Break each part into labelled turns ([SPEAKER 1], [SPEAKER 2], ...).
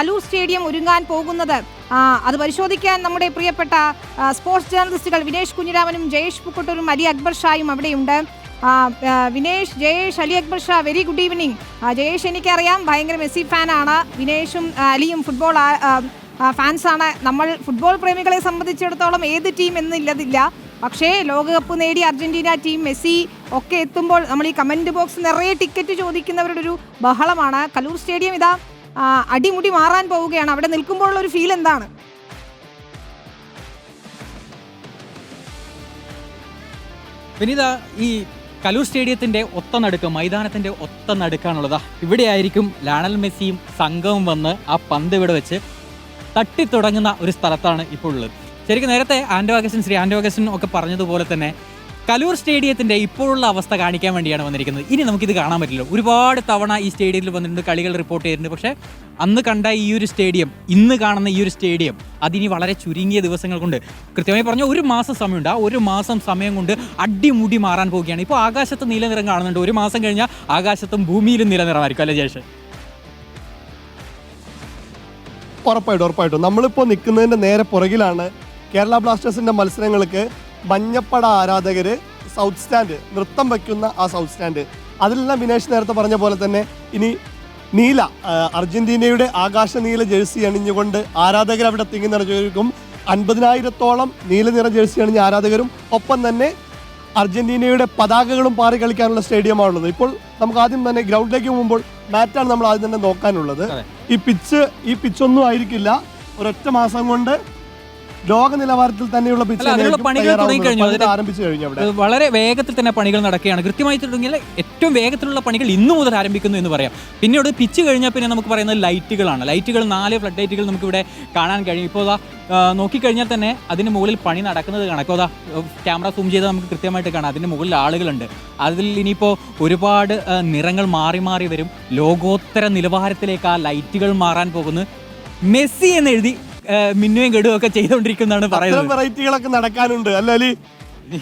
[SPEAKER 1] Kaloor stadium ഒരുങ്ങാൻ പോകുന്നത്. അത് പരിശോധിക്കാൻ നമ്മുടെ പ്രിയപ്പെട്ട സ്പോർട്സ് ജേർണലിസ്റ്റുകൾ വിനേഷ് കുഞ്ഞിരാമനും ജയേഷ് പുക്കുട്ടൂരും അലി അക്ബർ ഷായും അവിടെയുണ്ട്. Vinesh Jayesh Ali Akbar Shah very good evening Jayesh എനിക്കറിയാം ഭയങ്കര മെസ്സി ഫാനാണ്. വിനേഷും അലിയും ഫുട്ബോൾ ഫാൻസാണ് നമ്മൾ ഫുട്ബോൾ പ്രേമികളെ സംബന്ധിച്ചിടത്തോളം ഏത് ടീം എന്നില്ലതില്ല. പക്ഷേ ലോകകപ്പ് നേടി അർജന്റീന ടീം മെസ്സി ഒക്കെ എത്തുമ്പോൾ നമ്മൾ ഈ കമന്റ് ബോക്സ് നിറയെ ടിക്കറ്റ് ചോദിക്കുന്നവരുടെ ഒരു ബഹളമാണ്. കലൂർ സ്റ്റേഡിയം ഇതാ. അടിമുടി മാറാൻ പോവുകയാണ്. അവിടെ നിൽക്കുമ്പോഴുള്ള ഒരു ഫീൽ എന്താണ്?
[SPEAKER 2] വിനീത ഈ കലൂർ സ്റ്റേഡിയത്തിന്റെ ഒത്ത നടുക്ക് മൈതാനത്തിന്റെ ഒത്ത നടുക്കാണുള്ളത്. ഇവിടെയായിരിക്കും ലാണൽ മെസ്സിയും സംഘവും വന്ന് ആ പന്ത് ഇവിടെ വെച്ച് തട്ടിത്തുടങ്ങുന്ന ഒരു സ്ഥലത്താണ് ഇപ്പോൾ ഉള്ളത്. ശരിക്കും നേരത്തെ ആൻഡോ അഗസ്റ്റൻ ശ്രീ ആൻഡോ അഗസ്റ്റൻ ഒക്കെ പറഞ്ഞതുപോലെ തന്നെ കലൂർ സ്റ്റേഡിയത്തിന്റെ ഇപ്പോഴുള്ള അവസ്ഥ കാണിക്കാൻ വേണ്ടിയാണ് വന്നിരിക്കുന്നത്. ഇനി നമുക്കിത് കാണാൻ പറ്റില്ല. ഒരുപാട് തവണ ഈ സ്റ്റേഡിയത്തിൽ വന്നിട്ടുണ്ട് കളികൾ റിപ്പോർട്ട് ചെയ്തിട്ടുണ്ട്. പക്ഷേ അന്ന് കണ്ട ഈ ഒരു സ്റ്റേഡിയം ഇന്ന് കാണുന്ന ഈ ഒരു സ്റ്റേഡിയം അതിനി വളരെ ചുരുങ്ങിയ ദിവസങ്ങൾ കൊണ്ട് കൃത്യമായി പറഞ്ഞ ഒരു മാസം സമയമുണ്ട്. ആ ഒരു മാസം സമയം കൊണ്ട് അടിമുടി മാറാൻ പോവുകയാണ്. ഇപ്പോൾ ആകാശത്ത് നീലനിറം കാണുന്നുണ്ട്. ഒരു മാസം കഴിഞ്ഞാൽ ആകാശത്തും ഭൂമിയിലും നീലനിറമായിരിക്കും അല്ലേ ജേഷ്
[SPEAKER 3] ഉറപ്പായിട്ടും ഉറപ്പായിട്ടും. നമ്മളിപ്പോൾ നിൽക്കുന്നതിന്റെ നേരെ പുറകിലാണ് കേരള ബ്ലാസ്റ്റേഴ്സിന്റെ മത്സരങ്ങൾക്ക് മഞ്ഞപ്പട ആരാധകർ സൗത്ത് സ്റ്റാൻഡ് നൃത്തം വയ്ക്കുന്ന ആ സൗത്ത് സ്റ്റാൻഡ് അതിലെല്ലാം വിനേഷ് നേരത്തെ പറഞ്ഞ പോലെ തന്നെ ഇനി നീല അർജന്റീനയുടെ ആകാശ നീല ജേഴ്സി അണിഞ്ഞുകൊണ്ട് ആരാധകർ അവിടെ തിങ്ങി നിറഞ്ഞിരിക്കും അൻപതിനായിരത്തോളം നീല നിറ ജേഴ്സി അണിഞ്ഞ ആരാധകരും ഒപ്പം തന്നെ അർജന്റീനയുടെ പതാകകളും പാറി കളിക്കാനുള്ള സ്റ്റേഡിയമാണുള്ളത്. ഇപ്പോൾ നമുക്ക് ആദ്യം തന്നെ ഗ്രൗണ്ടിലേക്ക് പോകുമ്പോൾ മാറ്റാണ് നമ്മൾ ആദ്യം തന്നെ നോക്കാനുള്ളത്. ഈ പിച്ച് ഈ പിച്ചൊന്നും ആയിരിക്കില്ല. ഒരൊറ്റ മാസം കൊണ്ട് ലോക നിലവാരത്തിൽ തന്നെയുള്ള പിച്ച് ആരംഭിച്ചു കഴിഞ്ഞു അവിടെ.
[SPEAKER 2] വളരെ വേഗത്തിൽ തന്നെ പണികൾ നടക്കുകയാണ്. കൃത്യമായി തുടങ്ങിയാൽ ഏറ്റവും വേഗത്തിലുള്ള പണികൾ ഇന്നു മുതൽ ആരംഭിക്കുന്നു എന്ന് പറയാം. പിന്നീട് പിച്ച് കഴിഞ്ഞാൽ പിന്നെ നമുക്ക് പറയുന്നത് ലൈറ്റുകളാണ്. ലൈറ്റുകൾ നാല് ഫ്ലഡ് ലൈറ്റുകൾ നമുക്ക് ഇവിടെ കാണാൻ കഴിയും. ഇപ്പോൾ അതാ നോക്കിക്കഴിഞ്ഞാൽ തന്നെ അതിന് മുകളിൽ പണി നടക്കുന്നത് കണക്കോ അതാ ക്യാമറ സൂം ചെയ്താൽ നമുക്ക് കൃത്യമായിട്ട് കാണാം. അതിന് മുകളിൽ ആളുകളുണ്ട്. അതിൽ ഇനിയിപ്പോൾ ഒരുപാട് നിറങ്ങൾ മാറി മാറി വരും. ലോകോത്തര നിലവാരത്തിലേക്ക് ആ ലൈറ്റുകൾ മാറാൻ പോകുന്നു മെസ്സി എന്ന് മിന്നുവും കെടുവും ഒക്കെ ചെയ്തുകൊണ്ടിരിക്കുന്നതാണ് പറയുന്നത്.
[SPEAKER 3] വെറൈറ്റികളൊക്കെ നടക്കാനുണ്ട്. അല്ലെങ്കിൽ അലി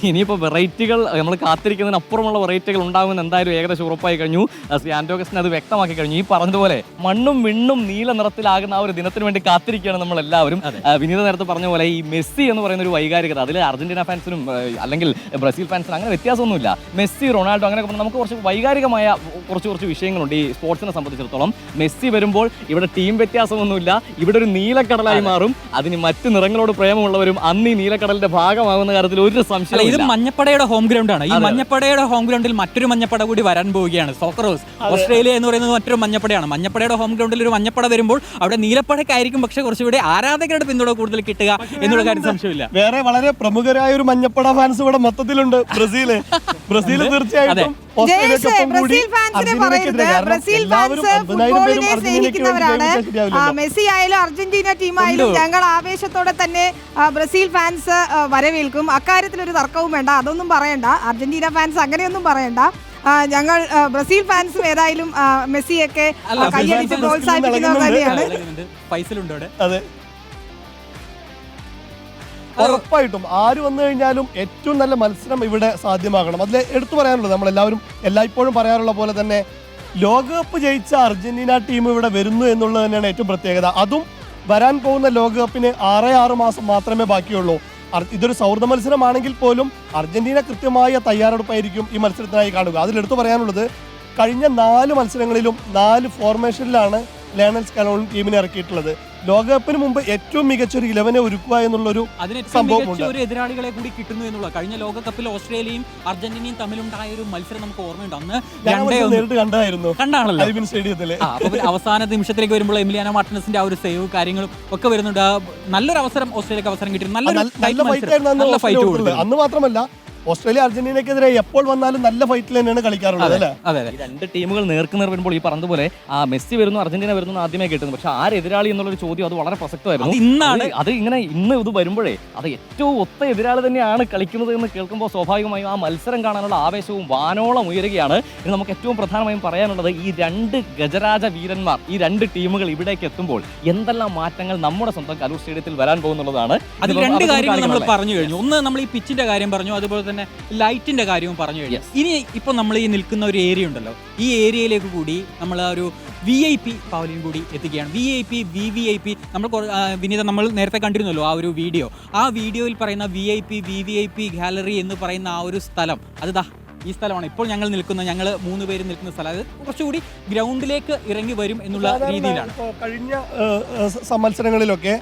[SPEAKER 4] ഇനിയിപ്പോൾ വെറൈറ്റികൾ നമ്മൾ കാത്തിരിക്കുന്നതിന് അപ്പുറമുള്ള വെറൈറ്റികൾ ഉണ്ടാകുമെന്ന് എന്തായാലും ഏകദേശം ഉറപ്പായി കഴിഞ്ഞു. ശ്രീ ആൻഡോഗസ്റ്റിന് അത് വ്യക്തമാക്കി കഴിഞ്ഞു. ഈ പറഞ്ഞതുപോലെ മണ്ണും വിണ്ണും നീല നിറത്തിലാകുന്ന ആ ഒരു ദിനത്തിന് വേണ്ടി കാത്തിരിക്കുകയാണ് നമ്മൾ എല്ലാവരും വിനീത നേരത്തെ പറഞ്ഞ പോലെ ഈ മെസ്സി എന്ന് പറയുന്ന ഒരു വൈകാരികത അതിൽ അർജന്റീന ഫാൻസിനും അല്ലെങ്കിൽ ബ്രസീൽ ഫാൻസിനും അങ്ങനെ വ്യത്യാസമൊന്നുമില്ല. മെസ്സി റൊണാൾഡോ അങ്ങനെ നമുക്ക് കുറച്ച് വൈകാരികമായ കുറച്ച് കുറച്ച് വിഷയങ്ങളുണ്ട്. ഈ സ്പോർട്സിനെ സംബന്ധിച്ചിടത്തോളം മെസ്സി വരുമ്പോൾ ഇവിടെ ടീം വ്യത്യാസമൊന്നുമില്ല. ഇവിടെ ഒരു നീലക്കടലായി മാറും. അതിന് മറ്റു നിറങ്ങളോട് പ്രേമമുള്ളവരും അന്ന് ഈ നീലക്കടലിന്റെ ഭാഗമാകുന്ന കാര്യത്തിൽ ഒരു സംശയം
[SPEAKER 2] ഇത് മഞ്ഞപ്പടയുടെ ഹോം ഗ്രൗണ്ട് ആണ്. ഈ മഞ്ഞപ്പടയുടെ ഹോം ഗ്രൗണ്ടിൽ മറ്റൊരു മഞ്ഞപ്പട കൂടി വരാൻ പോവുകയാണ്. സോക്കറോസ് ഓസ്ട്രേലിയ എന്ന് പറയുന്നത് മറ്റൊരു മഞ്ഞപ്പടയാണ്. മഞ്ഞപ്പടയുടെ ഹോം ഗ്രൗണ്ടിൽ ഒരു മഞ്ഞപ്പട വരുമ്പോൾ അവിടെ നീലപ്പടക്കായിരിക്കും. പക്ഷേ കുറച്ചുകൂടി ആരാധകരുടെ പിന്തുണ കൂടുതൽ കിട്ടുക എന്നുള്ള കാര്യം സംശയമില്ല.
[SPEAKER 3] വേറെ വളരെ പ്രമുഖരായ ഒരു മഞ്ഞപ്പട ഫാൻസ് ഇവിടെ മൊത്തത്തിലുണ്ട് ബ്രസീൽ. ബ്രസീൽ തീർച്ചയായിട്ടും
[SPEAKER 1] ബ്രസീൽ ഫാൻസിനെ. പറയരുത്. ബ്രസീൽ ഫാൻസ് ഫുട്ബോളിനെ സ്നേഹിക്കുന്നവരാണ്. മെസ്സി ആയാലും അർജന്റീന ടീമായാലും? ഞങ്ങൾ ആവേശത്തോടെ തന്നെ ബ്രസീൽ ഫാൻസ് വരവേൽക്കും. അക്കാര്യത്തിൽ ഒരു തർക്കവും വേണ്ട അതൊന്നും പറയണ്ട. അർജന്റീന ഫാൻസ് അങ്ങനെയൊന്നും പറയണ്ട. ഞങ്ങൾ ബ്രസീൽ ഫാൻസും ഏതായാലും മെസ്സിയൊക്കെ കൈയടിച്ച് പ്രോത്സാഹിപ്പിക്കുന്നവർ തന്നെയാണ്
[SPEAKER 3] ഉറപ്പായിട്ടും ആര് വന്നു കഴിഞ്ഞാലും ഏറ്റവും നല്ല മത്സരം ഇവിടെ സാധ്യമാകണം. അതിൽ എടുത്തു പറയാനുള്ളത് നമ്മൾ എല്ലാവരും എല്ലായ്പ്പോഴും പറയാറുള്ള പോലെ തന്നെ ലോകകപ്പ് ജയിച്ച അർജന്റീന ടീം ഇവിടെ വരുന്നു എന്നുള്ളത് തന്നെയാണ് ഏറ്റവും പ്രത്യേകത. അതും വരാൻ പോകുന്ന ലോകകപ്പിന് ആറേ ആറ് മാസം മാത്രമേ ബാക്കിയുള്ളൂ. ഇതൊരു സൗഹൃദ മത്സരമാണെങ്കിൽ പോലും അർജന്റീന കൃത്യമായ തയ്യാറെടുപ്പായിരിക്കും ഈ മത്സരത്തിനായി കാണുക. അതിൽ എടുത്തു പറയാനുള്ളത് കഴിഞ്ഞ നാല് മത്സരങ്ങളിലും നാല് ഫോർമേഷനിലാണ് ലേണൽസ് കലോൺ ടീമിനെ ഇറക്കിയിട്ടുള്ളത്. ലോകകപ്പിന് മുമ്പ് ഏറ്റവും മികച്ച ഒരു ഇലവനെ ഒരുക്കുക എന്നുള്ളൊരു സംഭവമുണ്ട്.
[SPEAKER 2] ഒരു എതിരാളികളെ കൂടി കിട്ടുന്നു എന്നുള്ള കഴിഞ്ഞ ലോകകപ്പിൽ ഓസ്ട്രേലിയയും അർജന്റീനയും തമ്മിലുണ്ടായ ഒരു മത്സരം നമുക്ക് ഓർമ്മയുണ്ട്. അന്ന്
[SPEAKER 3] കണ്ടായിരുന്നു
[SPEAKER 2] കണ്ടാണല്ലോ. പിന്നെ അവസാന നിമിഷത്തിലേക്ക് വരുമ്പോൾ എമിലിയാന മാർട്ടിനസിന്റെ ആ ഒരു സേവ് കാര്യങ്ങളും ഒക്കെ വരുന്നുണ്ട്. നല്ലൊരു അവസരം ഓസ്ട്രേലിയക്ക് അവസരം കിട്ടി.
[SPEAKER 3] നല്ല- ഫൈറ്റ്. അന്ന് മാത്രമല്ല ഓസ്ട്രേലിയ അർജന്റീനക്കെതിരെ എപ്പോൾ വന്നാലും നല്ല ഫൈറ്റിൽ തന്നെയാണ് കളിക്കാറുള്ളത് അല്ലേ?
[SPEAKER 2] അതെ അതെ.
[SPEAKER 4] ഈ രണ്ട് ടീമുകൾ നേർക്കുനേർ വരുമ്പോൾ ഈ പറഞ്ഞതുപോലെ ആ മെസ്സി വരുന്നു അർജന്റീന വരുന്നു എന്ന് ആദ്യമേ കേട്ടത് പക്ഷെ ആര് എതിരാളി എന്നുള്ളൊരു ചോദ്യം അത് വളരെ പ്രസക്തമായിരുന്നു.
[SPEAKER 2] അത് ഇന്നാണ്.
[SPEAKER 4] അത് അത് ഇങ്ങനെ ഇന്ന് ഇത് വരുമ്പോഴേ അത് ഏറ്റവും ഒത്ത എതിരാളി തന്നെയാണ് കളിക്കുന്നത് എന്ന് കേൾക്കുമ്പോൾ സ്വാഭാവികമായും ആ മത്സരം കാണാനുള്ള ആവേശവും വാനോളം ഉയരുകയാണ്. ഇനി നമുക്ക് ഏറ്റവും പ്രധാനമായും പറയാനുള്ളത് ഈ രണ്ട് ഗജരാജ വീരന്മാർ ഈ രണ്ട് ടീമുകൾ ഇവിടേക്ക് എത്തുമ്പോൾ എന്തെല്ലാം മാറ്റങ്ങൾ നമ്മുടെ സ്വന്തം കലൂർ സ്റ്റേഡിയത്തിൽ വരാൻ പോകുന്നുള്ളതാണ്.
[SPEAKER 2] അതിൽ രണ്ട് കാര്യങ്ങൾ നമ്മൾ പറഞ്ഞു കഴിഞ്ഞു. ഒന്ന് നമ്മൾ ഈ പിച്ചിന്റെ കാര്യം പറഞ്ഞു. അതുപോലെ തന്നെ തന്നെ ലൈറ്റിന്റെ കാര്യവും പറഞ്ഞു കഴിഞ്ഞു. ഇനി ഇപ്പൊ നമ്മൾ ഈ നിൽക്കുന്ന ഒരു ഏരിയ ഉണ്ടല്ലോ. ഈ ഏരിയയിലേക്ക് കൂടി നമ്മൾ ആ ഒരു വി ഐ പി പവലിയൻ കൂടി എത്തിക്കുകയാണ്. V I P V V I P നമ്മൾ വിനീത നമ്മൾ നേരത്തെ കണ്ടിരുന്നല്ലോ ആ ഒരു വീഡിയോ ആ വീഡിയോയിൽ പറയുന്ന V I P V V I P gallery എന്ന് പറയുന്ന ആ ഒരു സ്ഥലം അത് ദാ ഈ സ്ഥലമാണ്. ഇപ്പോൾ ഞങ്ങൾ നിൽക്കുന്ന ഞങ്ങൾ മൂന്ന് പേര് നിൽക്കുന്ന സ്ഥലം. അത് കുറച്ചുകൂടി ഗ്രൗണ്ടിലേക്ക് ഇറങ്ങി വരും എന്നുള്ള രീതിയിലാണ്.
[SPEAKER 3] കഴിഞ്ഞ മത്സരങ്ങളിലൊക്കെ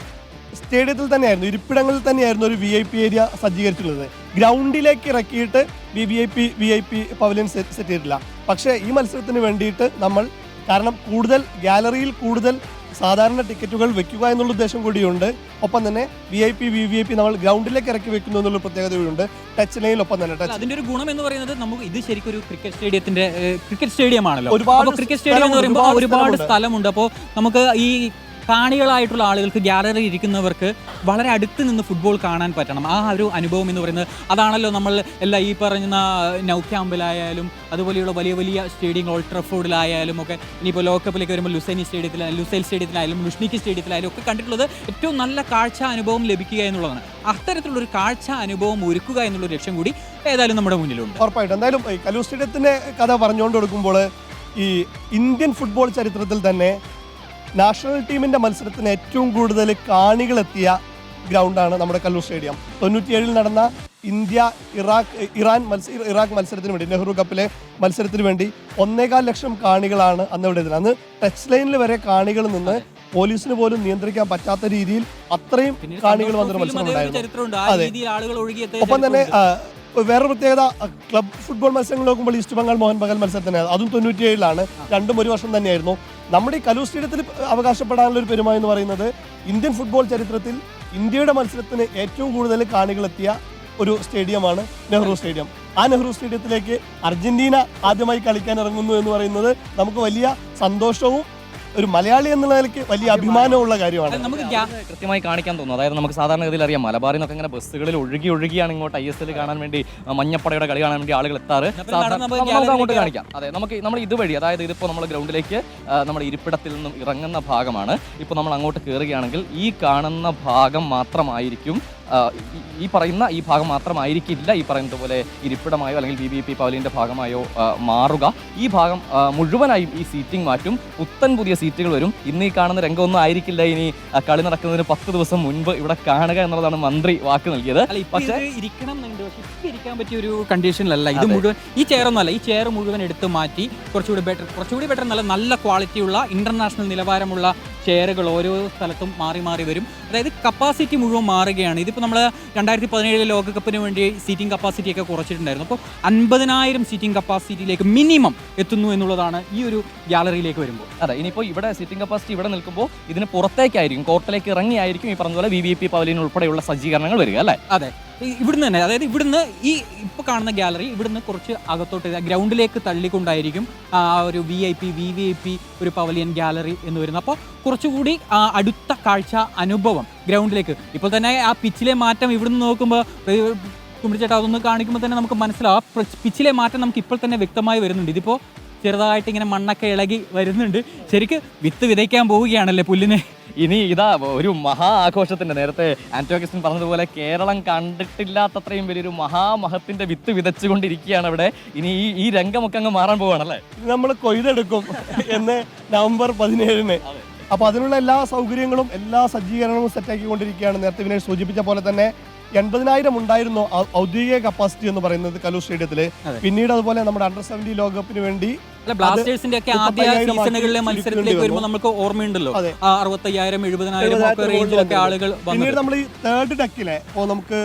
[SPEAKER 3] സ്റ്റേഡിയത്തിൽ തന്നെയായിരുന്നു ഇരിപ്പിടങ്ങളിൽ തന്നെയായിരുന്നു ഒരു വി ഐ പി ഏരിയ സജ്ജീകരിച്ചിട്ടുള്ളത്. ഗ്രൗണ്ടിലേക്ക് ഇറക്കിയിട്ട് V V I P V I P pavilion set set ചെയ്തിട്ടില്ല പക്ഷേ ഈ മത്സരത്തിന് വേണ്ടിയിട്ട് നമ്മൾ കാരണം കൂടുതൽ ഗാലറിയിൽ കൂടുതൽ സാധാരണ ടിക്കറ്റുകൾ വെക്കുക എന്നുള്ള ഉദ്ദേശം കൂടിയുണ്ട്. ഒപ്പം തന്നെ V I P V V I P നമ്മൾ ഗ്രൗണ്ടിലേക്ക് ഇറക്കി വെക്കുന്നു എന്നുള്ള പ്രത്യേകത കൂടിയുണ്ട് ടച്ച് ലൈനിൽ ഒപ്പം
[SPEAKER 2] തന്നെ
[SPEAKER 3] ടച്ച്
[SPEAKER 2] അതിന്റെ ഒരു ഗുണം എന്ന് പറയുന്നത് നമുക്ക് ഇത് ശരിക്കും ഒരു ക്രിക്കറ്റ് സ്റ്റേഡിയത്തിന്റെ ക്രിക്കറ്റ് സ്റ്റേഡിയം ആണല്ലോ
[SPEAKER 3] ഒരുപാട്
[SPEAKER 2] ക്രിക്കറ്റ് സ്റ്റേഡിയം എന്ന് പറയുമ്പോൾ ഒരുപാട് സ്ഥലമുണ്ട്. അപ്പോൾ നമുക്ക് ഈ കാണികളായിട്ടുള്ള ആളുകൾക്ക് ഗ്യാലറി ഇരിക്കുന്നവർക്ക് വളരെ അടുത്ത് നിന്ന് ഫുട്ബോൾ കാണാൻ പറ്റണം. ആ ഒരു അനുഭവം എന്ന് പറയുന്നത് അതാണല്ലോ നമ്മൾ എല്ലാ ഈ പറയുന്ന നൗ ക്യാമ്പിലായാലും അതുപോലെയുള്ള വലിയ വലിയ സ്റ്റേഡിയം ഓൾട്രഫോർഡിലായാലും ഒക്കെ ഇനിയിപ്പോൾ ലോകകപ്പിലേക്ക് വരുമ്പോൾ ലുസൈനി സ്റ്റേഡിയത്തിലായാലും ലുസൈൽ സ്റ്റേഡിയത്തിലായാലും ലുഷ്നിക്ക് സ്റ്റേഡിയത്തിലായാലും ഒക്കെ കണ്ടിട്ടുള്ളത് ഏറ്റവും നല്ല കാഴ്ച അനുഭവം ലഭിക്കുക എന്നുള്ളതാണ്. അത്തരത്തിലുള്ളൊരു കാഴ്ച അനുഭവം ഒരുക്കുക എന്നുള്ള ലക്ഷ്യം കൂടി ഏതായാലും നമ്മുടെ മുന്നിലുണ്ട്.
[SPEAKER 3] ഉറപ്പായിട്ടും. എന്തായാലും കലൂർ സ്റ്റേഡിയത്തിന്റെ കഥ പറഞ്ഞുകൊണ്ട് കൊടുക്കുമ്പോൾ ഈ ഇന്ത്യൻ ഫുട്ബോൾ ചരിത്രത്തിൽ തന്നെ നാഷണൽ ടീമിന്റെ മത്സരത്തിന് ഏറ്റവും കൂടുതൽ കാണികളെത്തിയ ഗ്രൗണ്ടാണ് നമ്മുടെ കല്ലൂർ സ്റ്റേഡിയം. തൊണ്ണൂറ്റിയേഴിൽ നടന്ന ഇന്ത്യ ഇറാഖ് ഇറാൻ മത്സര ഇറാഖ് മത്സരത്തിന് വേണ്ടി നെഹ്റു കപ്പിലെ മത്സരത്തിന് വേണ്ടി ഒന്നേകാൽ ലക്ഷം കാണികളാണ് അന്ന് ഇവിടെ എത്തുന്നത് അന്ന് ടച്ച് ലൈനിൽ വരെ കാണികൾ നിന്ന് പോലീസിന് പോലും നിയന്ത്രിക്കാൻ പറ്റാത്ത രീതിയിൽ അത്രയും കാണികൾ വന്നൊരു മത്സരം ഉണ്ടായിരുന്നു അതെ. ഒപ്പം തന്നെ വേറെ പ്രത്യേകത ക്ലബ് ഫുട്ബോൾ മത്സരങ്ങൾ നോക്കുമ്പോൾ ഈസ്റ്റ് ബംഗാൾ മോഹൻ ബഗാൻ മത്സരത്തിനായിരുന്നു അതും തൊണ്ണൂറ്റിയേഴിലാണ്. രണ്ടും ഒരു വർഷം തന്നെയായിരുന്നു. നമ്മുടെ ഈ കലൂർ സ്റ്റേഡിയത്തിൽ അവകാശപ്പെടാനുള്ള ഒരു പെരുമ എന്ന് പറയുന്നത് ഇന്ത്യൻ ഫുട്ബോൾ ചരിത്രത്തിൽ ഇന്ത്യയുടെ മത്സരത്തിന് ഏറ്റവും കൂടുതൽ കാണികളെത്തിയ ഒരു സ്റ്റേഡിയമാണ് നെഹ്റു സ്റ്റേഡിയം. ആ നെഹ്റു സ്റ്റേഡിയത്തിലേക്ക് അർജന്റീന ആദ്യമായി കളിക്കാൻ ഇറങ്ങുന്നു എന്ന് പറയുന്നത് നമുക്ക് വലിയ സന്തോഷവും ഒരു മലയാളി എന്നുള്ള നിലയ്ക്ക് വലിയ അഭിമാനമുള്ള കാര്യമാണ്.
[SPEAKER 2] നമുക്ക്
[SPEAKER 4] കൃത്യമായി കാണിക്കാൻ തോന്നുന്നു. അതായത് നമുക്ക് സാധാരണഗതിയിൽ അറിയാം മലബാറിൽ നിന്നൊക്കെ ഇങ്ങനെ ബസ്സുകളിൽ ഒഴുകി ഒഴുകിയാണ് ഇങ്ങോട്ട് ഐ എസ് എൽ കാണാൻ വേണ്ടി മഞ്ഞപ്പടയുടെ കളി കാണാൻ വേണ്ടി ആളുകൾ എത്താറ്.
[SPEAKER 2] നമുക്ക്
[SPEAKER 4] അങ്ങോട്ട് കാണിക്കാം. അതെ നമുക്ക് നമ്മൾ ഇതുവഴി അതായത് ഇതിപ്പോൾ നമ്മൾ ഗ്രൗണ്ടിലേക്ക് നമ്മുടെ ഇരിപ്പിടത്തിൽ നിന്നും ഇറങ്ങുന്ന ഭാഗമാണ്. ഇപ്പോൾ നമ്മൾ അങ്ങോട്ട് കയറുകയാണെങ്കിൽ ഈ കാണുന്ന ഭാഗം മാത്രമായിരിക്കും ഈ- പറയുന്ന ഈ ഭാഗം മാത്രമായിരിക്കില്ല ഈ പറയുന്നത് പോലെ ഇരിപ്പിടമായോ അല്ലെങ്കിൽ ബി ബി പി പവലിന്റെ ഭാഗമായോ മാറുക. ഈ ഭാഗം മുഴുവനായും ഈ സീറ്റിംഗ് മാറ്റും. പുത്തൻ പുതിയ സീറ്റുകൾ വരും. ഇന്ന് ഈ കാണുന്ന രംഗമൊന്നും ആയിരിക്കില്ല. ഇനി കളി നടക്കുന്നതിന് പത്ത് ദിവസം മുൻപ് ഇവിടെ കാണുക എന്നുള്ളതാണ് മന്ത്രി വാക്ക് നൽകിയത്. പക്ഷേ
[SPEAKER 2] ഇരിക്കണം ഇരിക്കാൻ പറ്റിയ ഒരു കണ്ടീഷനിലല്ല ഇത് മുഴുവൻ ഈ ചെയർ ഒന്നല്ല ഈ ചെയർ മുഴുവൻ എടുത്ത് മാറ്റി കുറച്ചുകൂടി ബെറ്റർ കുറച്ചുകൂടി ബെറ്റർ നല്ല നല്ല ക്വാളിറ്റിയുള്ള ഇന്റർനാഷണൽ നിലവാരമുള്ള ചെയറുകൾ ഓരോ സ്ഥലത്തും മാറി മാറി വരും. അതായത് കപ്പാസിറ്റി മുഴുവൻ മാറുകയാണ്. ഇതിപ്പോൾ നമ്മൾ രണ്ടായിരത്തി പതിനേഴിലെ ലോകകപ്പിന് വേണ്ടി സീറ്റിംഗ് കപ്പാസിറ്റി ഒക്കെ കുറച്ചിട്ടുണ്ടായിരുന്നു. അപ്പോൾ അൻപതിനായിരം സീറ്റിംഗ് കപ്പാസിറ്റിയിലേക്ക് മിനിമം എത്തുന്നു എന്നുള്ളതാണ് ഈ ഒരു ഗ്യാലറിയിലേക്ക് വരുമ്പോൾ.
[SPEAKER 4] അതെ ഇനിയിപ്പോൾ ഇവിടെ സീറ്റിംഗ് കപ്പാസിറ്റി ഇവിടെ നിൽക്കുമ്പോൾ ഇതിന് പുറത്തേക്കായിരിക്കും കോർട്ടിലേക്ക് ഇറങ്ങിയായിരിക്കും ഈ പറഞ്ഞ പോലെ വി വി പി പവലിയൻ ഉൾപ്പെടെയുള്ള സജ്ജീകരണങ്ങൾ വരിക അല്ലേ?
[SPEAKER 2] അതെ ഇവിടുന്ന് തന്നെ അതായത് ഇവിടുന്ന് ഈ ഇപ്പോൾ കാണുന്ന ഗ്യാലറി ഇവിടുന്ന് കുറച്ച് അകത്തോട്ട് ഗ്രൗണ്ടിലേക്ക് തള്ളിക്കൊണ്ടായിരിക്കും ആ ഒരു V I P V V I P ഒരു പവലിയൻ ഗ്യാലറി എന്ന് വരുന്നത്. അപ്പോൾ കുറച്ചുകൂടി അടുത്ത കാഴ്ച അനുഭവം ഗ്രൗണ്ടിലേക്ക്. ഇപ്പോൾ തന്നെ ആ പിച്ചിലെ മാറ്റം ഇവിടുന്ന് നോക്കുമ്പോൾ കുമ്പിടിച്ചേട്ടാ അതൊന്ന് കാണിക്കുമ്പോൾ തന്നെ നമുക്ക് മനസ്സിലാവും. ആ പിച്ചിലെ മാറ്റം നമുക്ക് ഇപ്പോൾ തന്നെ വ്യക്തമായി വരുന്നുണ്ട്. ഇതിപ്പോൾ ചെറുതായിട്ട് ഇങ്ങനെ മണ്ണൊക്കെ ഇളകി വരുന്നുണ്ട്. ശരിക്ക് വിത്ത് വിതയ്ക്കാൻ പോവുകയാണല്ലേ പുല്ലിനെ?
[SPEAKER 4] ഇനി ഇതാ ഒരു മഹാ ആഘോഷത്തിന്റെ നേരത്തെ ആന്റോഗസ്റ്റിൻ പറഞ്ഞതുപോലെ കേരളം കണ്ടിട്ടില്ലാത്തത്രയും വലിയൊരു മഹാമഹത്തിന്റെ വിത്ത് വിതച്ചുകൊണ്ടിരിക്കുകയാണ് അവിടെ ഇനി ഈ ഈ രംഗമൊക്കെ അങ്ങ് മാറാൻ പോവാണല്ലേ?
[SPEAKER 3] ഇത് നമ്മൾ കൊയ്തെടുക്കും എന്ന് നവംബർ പതിനേഴിന്. അപ്പൊ അതിനുള്ള എല്ലാ സൗകര്യങ്ങളും എല്ലാ സജ്ജീകരണവും സെറ്റാക്കിക്കൊണ്ടിരിക്കുകയാണ് നേരത്തെ വിനേഷ് സൂചിപ്പിച്ച പോലെ തന്നെ എൺപതിനായിരം ഉണ്ടായിരുന്നു ഔദ്യോഗിക കപ്പാസിറ്റി എന്ന് പറയുന്നത് കലൂർ
[SPEAKER 2] സ്റ്റേഡിയത്തിൽ.
[SPEAKER 3] പിന്നീട് അതുപോലെ നമ്മുടെ അണ്ടർ സെവന്റി ലോകകപ്പിന് വേണ്ടി
[SPEAKER 2] ബ്ലാസ്റ്റേഴ്സിന്റെ ഒക്കെ ആദ്യ സീസണുകളിലെ മത്സരത്തിലേക്ക് വരുമ്പോൾ നമുക്ക് ഓർമ്മയുണ്ടല്ലോ. അറുപത്തയ്യായിരം എഴുപതിനായിരം റേഞ്ചിലൊക്കെ ആളുകൾ
[SPEAKER 3] പിന്നീട് നമ്മൾ ഈ തേർഡ് ഡെക്കിലെ ഇപ്പോ നമുക്ക്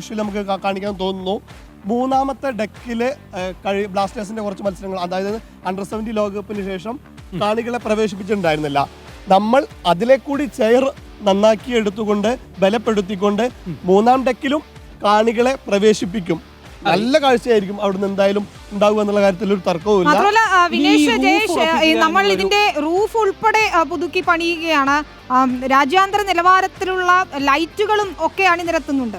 [SPEAKER 3] വിഷ്വൽ നമുക്ക് കാണിക്കാൻ തോന്നുന്നു. മൂന്നാമത്തെ ഡെക്കിൽ കഴി ബ്ലാസ്റ്റേഴ്സിന്റെ കുറച്ച് മത്സരങ്ങൾ അതായത് അണ്ടർ സെവന്റി ലോകകപ്പിന് ശേഷം കാണികളെ പ്രവേശിപ്പിച്ചിട്ടുണ്ടായിരുന്നില്ല. നമ്മൾ അതിലെ കൂടി ചെയർ നന്നാക്കി എടുത്തുകൊണ്ട് ബലപ്പെടുത്തിക്കൊണ്ട് മൂന്നാം ഡെക്കിലും കാണികളെ പ്രവേശിപ്പിക്കും. നല്ല കാഴ്ചയായിരിക്കും അവിടുന്ന് എന്തായാലും ഉണ്ടാവുക എന്നുള്ള കാര്യത്തിൽ ഒരു തർക്കവുമില്ല.
[SPEAKER 1] മാത്രമല്ല വിനേഷ് ജയേഷ് നമ്മൾ ഇതിന്റെ റൂഫ് ഉൾപ്പെടെ പുതുക്കി പണിയുകയാണ്. രാജ്യാന്തര നിലവാരത്തിലുള്ള ലൈറ്റുകളും ഒക്കെ അണിനിരത്തുന്നുണ്ട്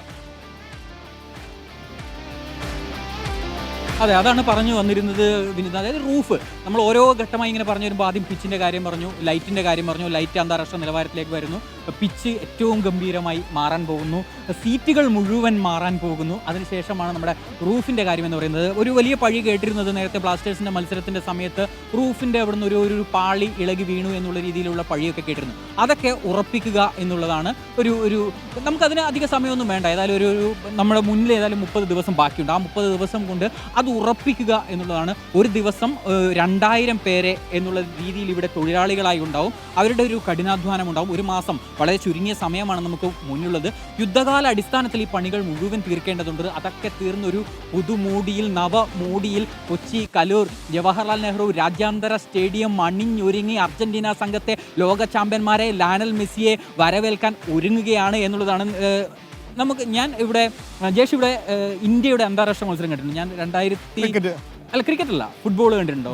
[SPEAKER 2] അതെ അതാണ് പറഞ്ഞു വന്നിരുന്നത് വിനിത. അതായത് റൂഫ് നമ്മൾ ഓരോ ഘട്ടമായി ഇങ്ങനെ പറഞ്ഞു വരുമ്പോൾ ആദ്യം പിച്ചിന്റെ കാര്യം പറഞ്ഞു ലൈറ്റിന്റെ കാര്യം പറഞ്ഞു ലൈറ്റ് അന്താരാഷ്ട്ര നിലവാരത്തിലേക്ക് വരുന്നു. പിച്ച് ഏറ്റവും ഗംഭീരമായി മാറാൻ പോകുന്നു. സീറ്റുകൾ മുഴുവൻ മാറാൻ പോകുന്നു. അതിനുശേഷമാണ് നമ്മുടെ റൂഫിന്റെ കാര്യം എന്ന് പറയുന്നത്. ഒരു വലിയ പഴി കേട്ടിരുന്നത് നേരത്തെ ബ്ലാസ്റ്റേഴ്സിന്റെ മത്സരത്തിന്റെ സമയത്ത് റൂഫിന്റെ നിന്ന് ഒരു ഒരു പാളി ഇളകി വീണു എന്നുള്ള രീതിയിലുള്ള പഴിയൊക്കെ കേട്ടിരുന്നു. അതൊക്കെ ഉറപ്പിക്കുക എന്നുള്ളതാണ് ഒരു ഒരു നമുക്കതിന് അധിക സമയമൊന്നും വേണ്ട. ഏതായാലും ഒരു നമ്മുടെ മുന്നിൽ ഏതായാലും മുപ്പത് ദിവസം ബാക്കിയുണ്ട്. ആ മുപ്പത് ദിവസം കൊണ്ട് അത് ഉറപ്പിക്കുക എന്നുള്ളതാണ്. ഒരു ദിവസം രണ്ടായിരം പേരെ എന്നുള്ള രീതിയിൽ ഇവിടെ തൊഴിലാളികളായി ഉണ്ടാവും. അവരുടെ ഒരു കഠിനാധ്വാനം ഉണ്ടാവും. ഒരു മാസം വളരെ ചുരുങ്ങിയ സമയമാണ് നമുക്ക് മുന്നിലുള്ളത്. യുദ്ധകാല അടിസ്ഥാനത്തിൽ ഈ പണികൾ മുഴുവൻ തീർക്കേണ്ടതുണ്ട്. അതൊക്കെ തീർന്നൊരു പുതുമോടിയിൽ നവമോടിയിൽ കൊച്ചി കലൂർ ജവഹർലാൽ നെഹ്റു രാജ്യാന്തര സ്റ്റേഡിയം മണിഞ്ഞൊരുങ്ങി അർജന്റീന സംഘത്തെ ലോക ചാമ്പ്യന്മാരെ ലാനൽ മെസ്സിയെ വരവേൽക്കാൻ ഒരുങ്ങുകയാണ് എന്നുള്ളതാണ് നമുക്ക് ഞാൻ ഇവിടെ ജേഷ് ഇവിടെ ഇന്ത്യയുടെ അന്താരാഷ്ട്ര മത്സരം കണ്ടിട്ടുണ്ട്. ഞാൻ രണ്ടായിരത്തി അല്ല ക്രിക്കറ്റ് അല്ല ഫുട്ബോൾ കണ്ടിട്ടുണ്ടോ?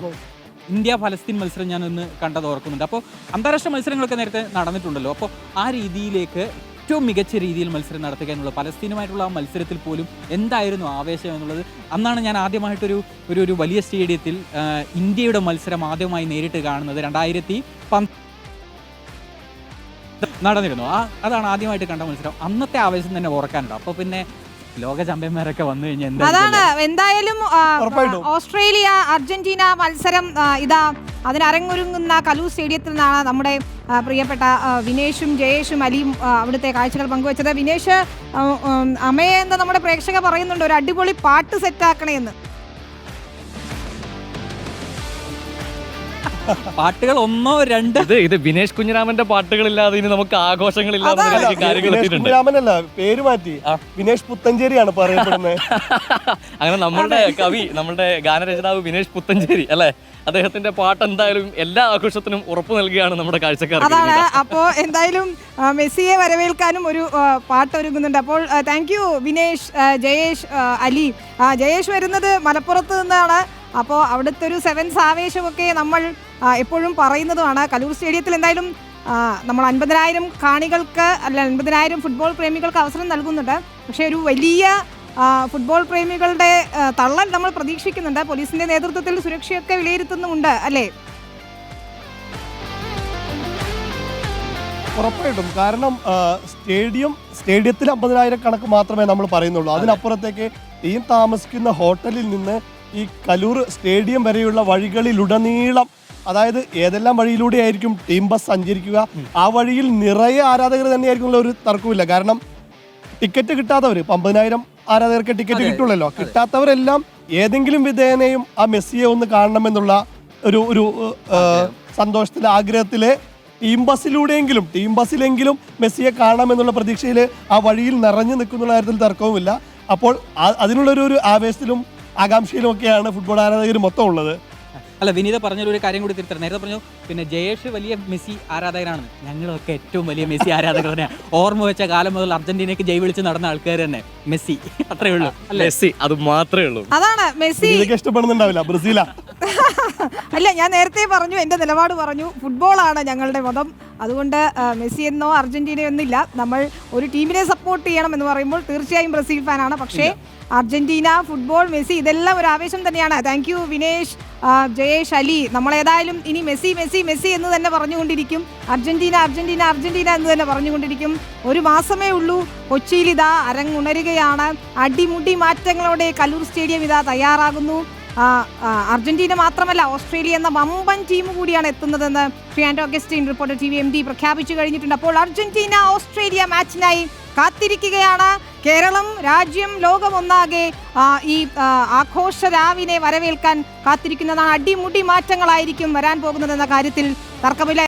[SPEAKER 2] ഇന്ത്യ ഫലസ്തീൻ മത്സരം ഞാൻ ഇന്ന് കണ്ടത് ഓർക്കുന്നുണ്ട്. അപ്പോൾ അന്താരാഷ്ട്ര മത്സരങ്ങളൊക്കെ നേരത്തെ നടന്നിട്ടുണ്ടല്ലോ. അപ്പോൾ ആ രീതിയിലേക്ക് ഏറ്റവും മികച്ച രീതിയിൽ മത്സരം നടത്തുക എന്നുള്ളത് പലസ്തീനുമായിട്ടുള്ള ആ മത്സരത്തിൽ പോലും എന്തായിരുന്നു ആവേശം എന്നുള്ളത് അന്നാണ് ഞാൻ ആദ്യമായിട്ടൊരു ഒരു ഒരു വലിയ സ്റ്റേഡിയത്തിൽ ഇന്ത്യയുടെ മത്സരം ആദ്യമായി നേരിട്ട് കാണുന്നത്. രണ്ടായിരത്തി നടന്നിരുന്നു. ആ അതാണ് ആദ്യമായിട്ട് കണ്ട മത്സരം. അന്നത്തെ ആവേശം തന്നെ ഓർക്കാനുണ്ട്. അപ്പോൾ പിന്നെ ലോക ചാമ്പ്യന്മാരൊക്കെ വന്നു കഴിഞ്ഞാൽ
[SPEAKER 1] അതാണ്. എന്തായാലും ഓസ്ട്രേലിയ അർജന്റീന മത്സരം ഇതാ അതിനരങ്ങൊരുങ്ങുന്ന കലൂർ സ്റ്റേഡിയത്തിൽ നിന്നാണ് നമ്മുടെ പ്രിയപ്പെട്ട വിനേഷും ജയേഷും അലിയും അവിടുത്തെ കാഴ്ചകൾ പങ്കുവച്ചത്. വിനേഷ് അമ്മയെ എന്താ നമ്മുടെ പ്രേക്ഷകർ പറയുന്നുണ്ട്? ഒരു അടിപൊളി പാട്ട് സെറ്റാക്കണേ എന്ന്
[SPEAKER 2] പാട്ടുകൾ ഒന്നോ രണ്ടോ
[SPEAKER 4] ഇത് ഇത് ബിനേഷ് കുഞ്ഞിരാമന്റെ പാട്ടുകളില്ലാതെ ഇനി നമുക്ക് ആഘോഷങ്ങളില്ലാതെ. കാര്യങ്ങൾ
[SPEAKER 3] വിനേഷ്
[SPEAKER 4] എത്തിയിട്ടുണ്ട്.
[SPEAKER 3] കുഞ്ഞിരാമനല്ല പേര് മാറ്റി. വിനേഷ് പുത്തഞ്ചേരിയാണ് പറയപ്പെടുന്നത്.
[SPEAKER 4] അങ്ങനെ നമ്മളുടെ കവി നമ്മുടെ ഗാനരചനാവ് വിനേഷ് പുത്തഞ്ചേരി അല്ലെ? അദ്ദേഹത്തിന്റെ പാട്ട് എന്തായാലും എല്ലാ ആഘോഷത്തിനും ഉറപ്പ് നൽകുകയാണ് നമ്മുടെ കാഴ്ചക്കാർ
[SPEAKER 1] അതാണ്.
[SPEAKER 4] വിനീത.
[SPEAKER 1] അപ്പോൾ എന്തായാലും ആ, മെസ്സിയെ വരവേൽക്കാനും ഒരു ആ, പാട്ട് ഒരുങ്ങുന്നുണ്ട് അപ്പോൾ താങ്ക് യു വിനേഷ് ആ, ജയേഷ് ആ, അലി. ആ, ജയേഷ് വരുന്നത് മലപ്പുറത്ത് നിന്നാണ്. അപ്പോൾ അവിടുത്തെ ഒരു സെവൻസ് ആവേശമൊക്കെ നമ്മൾ എപ്പോഴും പറയുന്നതുമാണ്. കലൂർ സ്റ്റേഡിയത്തിൽ എന്തായാലും നമ്മൾ അൻപതിനായിരം കാണികൾക്ക് അല്ല അൻപതിനായിരം ഫുട്ബോൾ പ്രേമികൾക്ക് അവസരം നൽകുന്നുണ്ട്. പക്ഷേ ഒരു വലിയ ഫുട്ബോൾ പ്രേമികളുടെ തള്ളൽ നമ്മൾ പ്രതീക്ഷിക്കുന്നുണ്ട്. പോലീസിന്റെ നേതൃത്വത്തിൽ സുരക്ഷയൊക്കെ വിലയിരുത്തുന്നുമുണ്ട് അല്ലേ?
[SPEAKER 3] ഉറപ്പായിട്ടും. കാരണം സ്റ്റേഡിയം സ്റ്റേഡിയത്തിൽ അമ്പതിനായിരം കണക്ക് മാത്രമേ നമ്മൾ പറയുന്നുള്ളൂ. അതിനപ്പുറത്തേക്ക് ടീം താമസിക്കുന്ന ഹോട്ടലിൽ നിന്ന് ഈ കലൂർ സ്റ്റേഡിയം വരെയുള്ള വഴികളിലുടനീളം അതായത് ഏതെല്ലാം വഴിയിലൂടെ ആയിരിക്കും ടീം ബസ് സഞ്ചരിക്കുക ആ വഴിയിൽ നിറയെ ആരാധകർ തന്നെയായിരിക്കും ഒരു തർക്കമില്ല കാരണം ടിക്കറ്റ് കിട്ടാത്തവർ ഇപ്പം അമ്പതിനായിരം ആരാധകർക്ക് ടിക്കറ്റ് കിട്ടുള്ളല്ലോ കിട്ടാത്തവരെല്ലാം ഏതെങ്കിലും വിധേയനെയും ആ മെസ്സിയെ ഒന്ന് കാണണമെന്നുള്ള ഒരു ഒരു സന്തോഷത്തിലെ ആഗ്രഹത്തിലെ ടീം ബസ്സിലൂടെയെങ്കിലും ടീം ബസ്സിലെങ്കിലും മെസ്സിയെ കാണാമെന്നുള്ള പ്രതീക്ഷയിൽ ആ വഴിയിൽ നിറഞ്ഞു നിൽക്കുന്ന കാര്യത്തിൽ തർക്കവുമില്ല. അപ്പോൾ അതിനുള്ളൊരു ഒരു ആവേശത്തിലും ആകാംക്ഷയിലും ഒക്കെയാണ് ഫുട്ബോൾ ആരാധകർ മൊത്തം ഉള്ളത്.
[SPEAKER 2] അല്ല വിനീത പറഞ്ഞ ഒരു കാര്യം കൂടി തിരുത്തണം നേരത്തെ പറഞ്ഞു പിന്നെ ജയേഷ് വലിയ മെസ്സി ആരാധകരാണ് ഞങ്ങളൊക്കെ ഏറ്റവും വലിയ മെസ്സി ആരാധകർ തന്നെയാണ് ഓർമ്മ വെച്ച കാലം മുതൽ അർജന്റീനയ്ക്ക് ജയ് വിളിച്ച് നടന്ന ആൾക്കാർ തന്നെ. മെസ്സി. അത്രേ ഉള്ളൂ.
[SPEAKER 4] മെസ്സി. അത് മാത്രമേ ഉള്ളൂ.
[SPEAKER 1] അതാണ് മെസ്സി.
[SPEAKER 3] ഇഷ്ടപ്പെടുന്നുണ്ടാവില്ല. ബ്രസീലാ.
[SPEAKER 1] അല്ല ഞാൻ നേരത്തെ പറഞ്ഞു എന്റെ നിലപാട് പറഞ്ഞു. ഫുട്ബോളാണ് ഞങ്ങളുടെ മതം. അതുകൊണ്ട് മെസ്സി എന്നോ അർജന്റീന എന്നില്ല. നമ്മൾ ഒരു ടീമിനെ സപ്പോർട്ട് ചെയ്യണം എന്ന് പറയുമ്പോൾ തീർച്ചയായും ബ്രസീൽ ഫാനാണ് പക്ഷേ അർജന്റീന ഫുട്ബോൾ മെസ്സി ഇതെല്ലാം ഒരു ആവേശം തന്നെയാണ്. Thank you Vinesh Jayesh Ali. നമ്മളേതായാലും ഇനി മെസ്സി മെസ്സി മെസ്സി എന്ന് തന്നെ പറഞ്ഞുകൊണ്ടിരിക്കും. അർജന്റീന അർജന്റീന അർജന്റീന എന്ന് തന്നെ പറഞ്ഞുകൊണ്ടിരിക്കും. ഒരു മാസമേ ഉള്ളൂ. കൊച്ചിയിൽ ഇതാ അരങ്ങുണരുകയാണ്. അടിമുടി മാറ്റങ്ങളോടെ കലൂർ സ്റ്റേഡിയം ഇതാ തയ്യാറാകുന്നു. അർജന്റീന മാത്രമല്ല ഓസ്ട്രേലിയ എന്ന വമ്പൻ ടീം കൂടിയാണ് എത്തുന്നതെന്ന് ഫിയാൻഡോ Augustine reporter T V M D പ്രഖ്യാപിച്ചു കഴിഞ്ഞിട്ടുണ്ട്. അപ്പോൾ അർജന്റീന ഓസ്ട്രേലിയ മാച്ചിനായി കാത്തിരിക്കുകയാണ്. കേരളം രാജ്യം ലോകമൊന്നാകെ ഈ ആഘോഷരാവിനെ ആഘോഷ രാവിനെ വരവേൽക്കാൻ കാത്തിരിക്കുന്നതാണ്. അടിമുടി മാറ്റങ്ങളായിരിക്കും വരാൻ പോകുന്നതെന്ന കാര്യത്തിൽ തർക്കമില്ല.